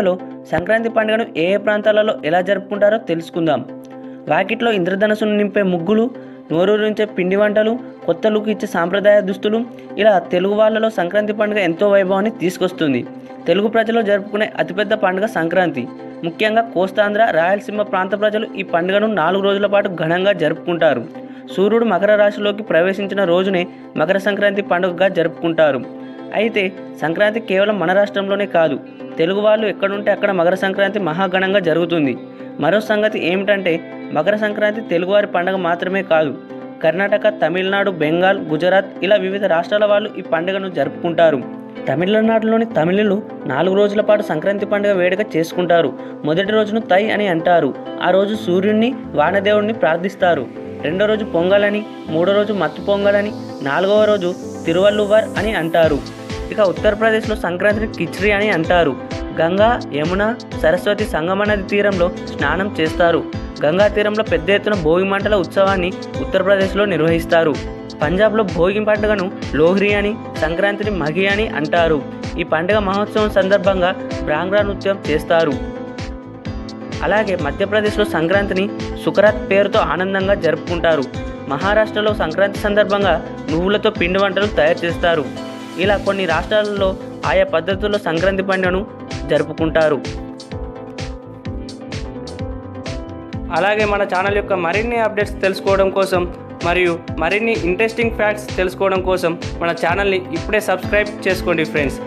సంక్రాంతి పండుగను ఏ ఏ ప్రాంతాలలో ఎలా జరుపుకుంటారో తెలుసుకుందాం. వాకిట్లో ఇంద్రధనసును నింపే ముగ్గులు నోరూరించే పిండి వంటలు కొత్త లుక్ ఇచ్చే సాంప్రదాయ దుస్తులు ఇలా తెలుగు వాళ్ళలో సంక్రాంతి పండుగ ఎంతో వైభవాన్ని తీసుకొస్తుంది. తెలుగు ప్రజలు జరుపుకునే అతిపెద్ద పండుగ సంక్రాంతి. ముఖ్యంగా కోస్తాంధ్ర రాయలసీమ ప్రాంత ప్రజలు ఈ పండుగను నాలుగు రోజుల పాటు ఘనంగా జరుపుకుంటారు. సూర్యుడు మకర రాశిలోకి ప్రవేశించిన రోజునే మకర సంక్రాంతి పండుగగా జరుపుకుంటారు. అయితే సంక్రాంతి కేవలం మన రాష్ట్రంలోనే కాదు తెలుగు వాళ్ళు ఎక్కడుంటే అక్కడ మకర సంక్రాంతి మహాగణంగా జరుగుతుంది. మరో సంగతి ఏమిటంటే మకర సంక్రాంతి తెలుగువారి పండుగ మాత్రమే కాదు కర్ణాటక తమిళనాడు బెంగాల్ గుజరాత్ ఇలా వివిధ రాష్ట్రాల వాళ్ళు ఈ పండుగను జరుపుకుంటారు. తమిళనాడులోని తమిళులు నాలుగు రోజుల పాటు సంక్రాంతి పండుగ వేడుక చేసుకుంటారు. మొదటి రోజును తై అని అంటారు. ఆ రోజు సూర్యుడిని వానదేవుడిని ప్రార్థిస్తారు. రెండో రోజు పొంగల్ అని మూడో రోజు మత్తు పొంగల్ అని నాలుగవ రోజు తిరువల్లువర్ అని అంటారు. ఇక ఉత్తరప్రదేశ్లో సంక్రాంతిని కిచ్రీ అని అంటారు. గంగా యమున సరస్వతి సంగమ నది తీరంలో స్నానం చేస్తారు. గంగా తీరంలో పెద్ద ఎత్తున భోగి మంటల ఉత్సవాన్ని ఉత్తరప్రదేశ్లో నిర్వహిస్తారు. పంజాబ్లో భోగి పండుగను లోహ్రి అని సంక్రాంతిని మఘి అని అంటారు. ఈ పండుగ మహోత్సవం సందర్భంగా బ్రాంగ్రా నృత్యం చేస్తారు. అలాగే మధ్యప్రదేశ్లో సంక్రాంతిని సుకరాత్ పేరుతో ఆనందంగా జరుపుకుంటారు. మహారాష్ట్రలో సంక్రాంతి సందర్భంగా నువ్వులతో పిండి వంటలు తయారు చేస్తారు. ఇలా కొన్ని రాష్ట్రాలలో ఆయా పద్ధతుల్లో సంక్రాంతి పండుగను జరుపుకుంటారు. అలాగే మన ఛానల్ యొక్క మరిన్ని అప్డేట్స్ తెలుసుకోవడం కోసం మరియు మరిన్ని ఇంట్రెస్టింగ్ ఫ్యాక్ట్స్ తెలుసుకోవడం కోసం మన ఛానల్ని ఇప్పుడే సబ్స్క్రైబ్ చేసుకోండి ఫ్రెండ్స్.